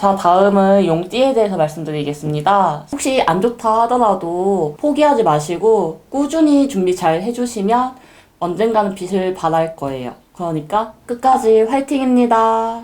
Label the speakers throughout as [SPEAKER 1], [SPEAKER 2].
[SPEAKER 1] 자, 다음은 용띠에 대해서 말씀드리겠습니다. 혹시 안 좋다 하더라도 포기하지 마시고 꾸준히 준비 잘 해주시면 언젠가는 빛을 발할 거예요. 그러니까 끝까지 화이팅입니다.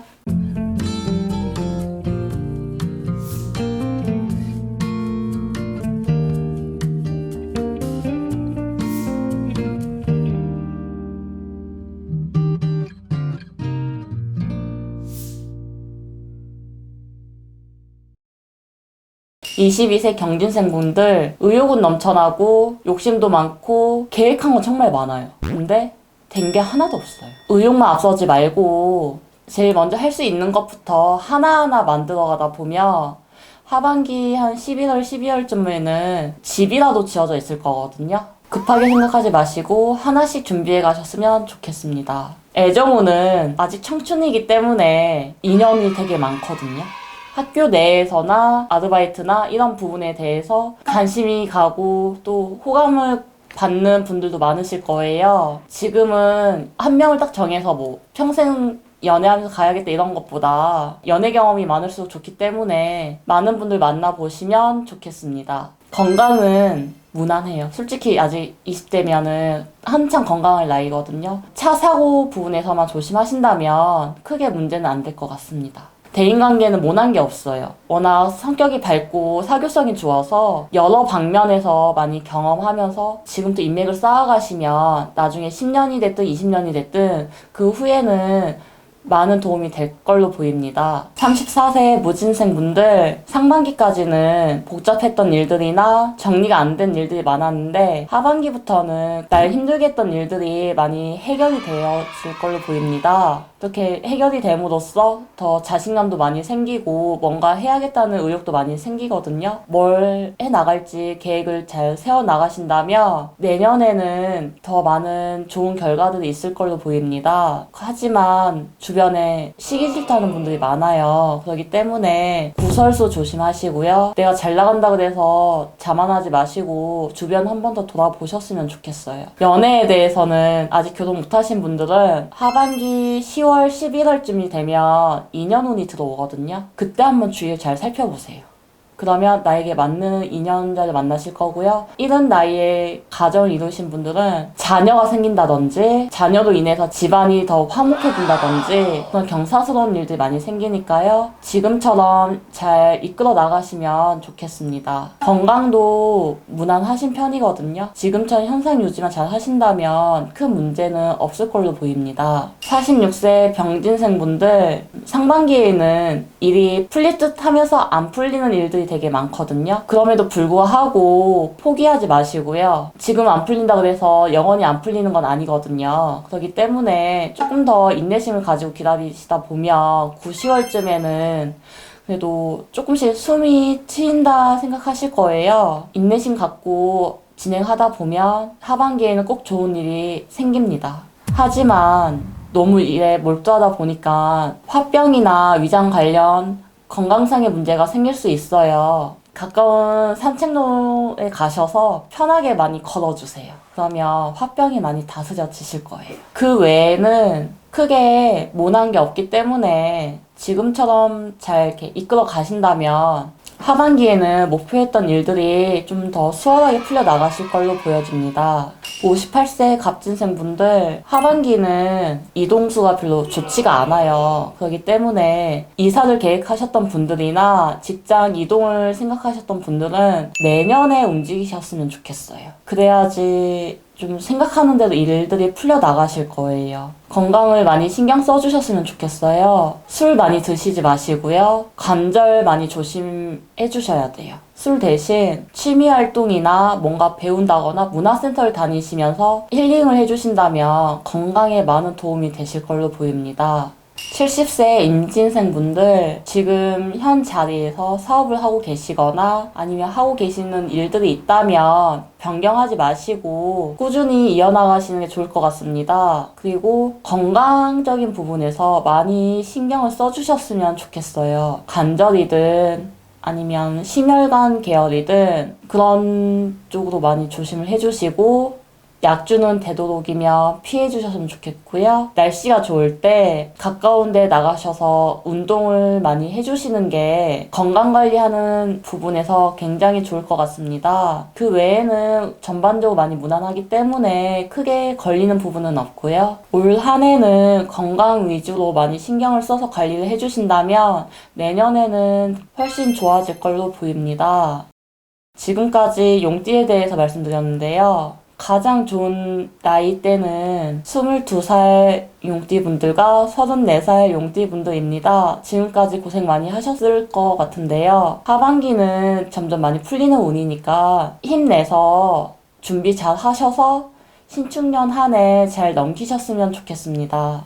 [SPEAKER 1] (22세) 경진생분들 의욕은 넘쳐나고 욕심도 많고 계획한 건 정말 많아요 근데 된 게 하나도 없어요 의욕만 앞서지 말고 제일 먼저 할 수 있는 것부터 하나하나 만들어 가다 보면 하반기 한 11월, 12월쯤에는 집이라도 지어져 있을 거거든요. 급하게 생각하지 마시고 하나씩 준비해 가셨으면 좋겠습니다. 애정우는 아직 청춘이기 때문에 인연이 되게 많거든요. 학교 내에서나 아르바이트나 이런 부분에 대해서 관심이 가고 또 호감을 받는 분들도 많으실 거예요. 지금은 한 명을 딱 정해서 뭐 평생 연애하면서 가야겠다 이런 것보다 연애 경험이 많을수록 좋기 때문에 많은 분들 만나보시면 좋겠습니다. 건강은 무난해요. 솔직히 아직 20대면은 한창 건강할 나이거든요. 차 사고 부분에서만 조심하신다면 크게 문제는 안 될 것 같습니다. 대인관계는 모난 게 없어요. 워낙 성격이 밝고 사교성이 좋아서 여러 방면에서 많이 경험하면서 지금도 인맥을 쌓아가시면 나중에 10년이 됐든 20년이 됐든 그 후에는 많은 도움이 될 걸로 보입니다. 34세 무진생 분들 상반기까지는 복잡했던 일들이나 정리가 안 된 일들이 많았는데 하반기부터는 날 힘들게 했던 일들이 많이 해결이 되었을 걸로 보입니다. 이렇게 해결이 됨으로써 더 자신감도 많이 생기고 뭔가 해야겠다는 의욕도 많이 생기거든요. 뭘 해 나갈지 계획을 잘 세워 나가신다면 내년에는 더 많은 좋은 결과들이 있을 걸로 보입니다. 하지만 주변에 시기 싫다는 분들이 많아요. 그렇기 때문에 구설수 조심하시고요. 내가 잘 나간다고 해서 자만하지 마시고 주변 한 번 더 돌아보셨으면 좋겠어요. 연애에 대해서는 아직 결혼 못하신 분들은 하반기 10월, 11월쯤이 되면 2년 운이 들어오거든요. 그때 한번 주위를 잘 살펴보세요. 그러면 나에게 맞는 인연자를 만나실 거고요. 이런 나이에 가정을 이루신 분들은 자녀가 생긴다든지 자녀로 인해서 집안이 더 화목해진다든지 그런 경사스러운 일들이 많이 생기니까요. 지금처럼 잘 이끌어 나가시면 좋겠습니다. 건강도 무난하신 편이거든요. 지금처럼 현상 유지만 잘 하신다면 큰 문제는 없을 걸로 보입니다. 46세 병진생 분들 상반기에는 일이 풀릴 듯 하면서 안 풀리는 일들이 되게 많거든요. 그럼에도 불구하고 포기하지 마시고요. 지금 안 풀린다고 해서 영원히 안 풀리는 건 아니거든요. 그렇기 때문에 조금 더 인내심을 가지고 기다리시다 보면 9, 10월쯤에는 그래도 조금씩 숨이 트인다 생각하실 거예요. 인내심 갖고 진행하다 보면 하반기에는 꼭 좋은 일이 생깁니다. 하지만 너무 일에 몰두하다 보니까 화병이나 위장 관련 건강상의 문제가 생길 수 있어요. 가까운 산책로에 가셔서 편하게 많이 걸어주세요. 그러면 화병이 많이 다스려지실 거예요. 그 외에는 크게 모난 게 없기 때문에 지금처럼 잘 이렇게 이끌어 가신다면 하반기에는 목표했던 일들이 좀 더 수월하게 풀려 나가실 걸로 보여집니다. 58세 갑진생 분들 하반기는 이동수가 별로 좋지가 않아요. 그렇기 때문에 이사를 계획하셨던 분들이나 직장 이동을 생각하셨던 분들은 내년에 움직이셨으면 좋겠어요. 그래야지 좀 생각하는 대로 일들이 풀려 나가실 거예요. 건강을 많이 신경 써주셨으면 좋겠어요. 술 많이 드시지 마시고요. 관절 많이 조심해 주셔야 돼요. 술 대신 취미 활동이나 뭔가 배운다거나 문화센터를 다니시면서 힐링을 해주신다면 건강에 많은 도움이 되실 걸로 보입니다. 70세 임진생 분들 지금 현 자리에서 사업을 하고 계시거나 아니면 하고 계시는 일들이 있다면 변경하지 마시고 꾸준히 이어나가시는 게 좋을 것 같습니다. 그리고 건강적인 부분에서 많이 신경을 써주셨으면 좋겠어요. 관절이든 아니면 심혈관 계열이든 그런 쪽으로 많이 조심을 해주시고 약주는 되도록이면 피해 주셨으면 좋겠고요. 날씨가 좋을 때 가까운 데 나가셔서 운동을 많이 해주시는 게 건강 관리하는 부분에서 굉장히 좋을 것 같습니다. 그 외에는 전반적으로 많이 무난하기 때문에 크게 걸리는 부분은 없고요. 올 한 해는 건강 위주로 많이 신경을 써서 관리를 해주신다면 내년에는 훨씬 좋아질 걸로 보입니다. 지금까지 용띠에 대해서 말씀드렸는데요. 가장 좋은 나이대는 22살 용띠분들과 34살 용띠분들입니다. 지금까지 고생 많이 하셨을 것 같은데요. 하반기는 점점 많이 풀리는 운이니까 힘내서 준비 잘 하셔서 신축년 한 해 잘 넘기셨으면 좋겠습니다.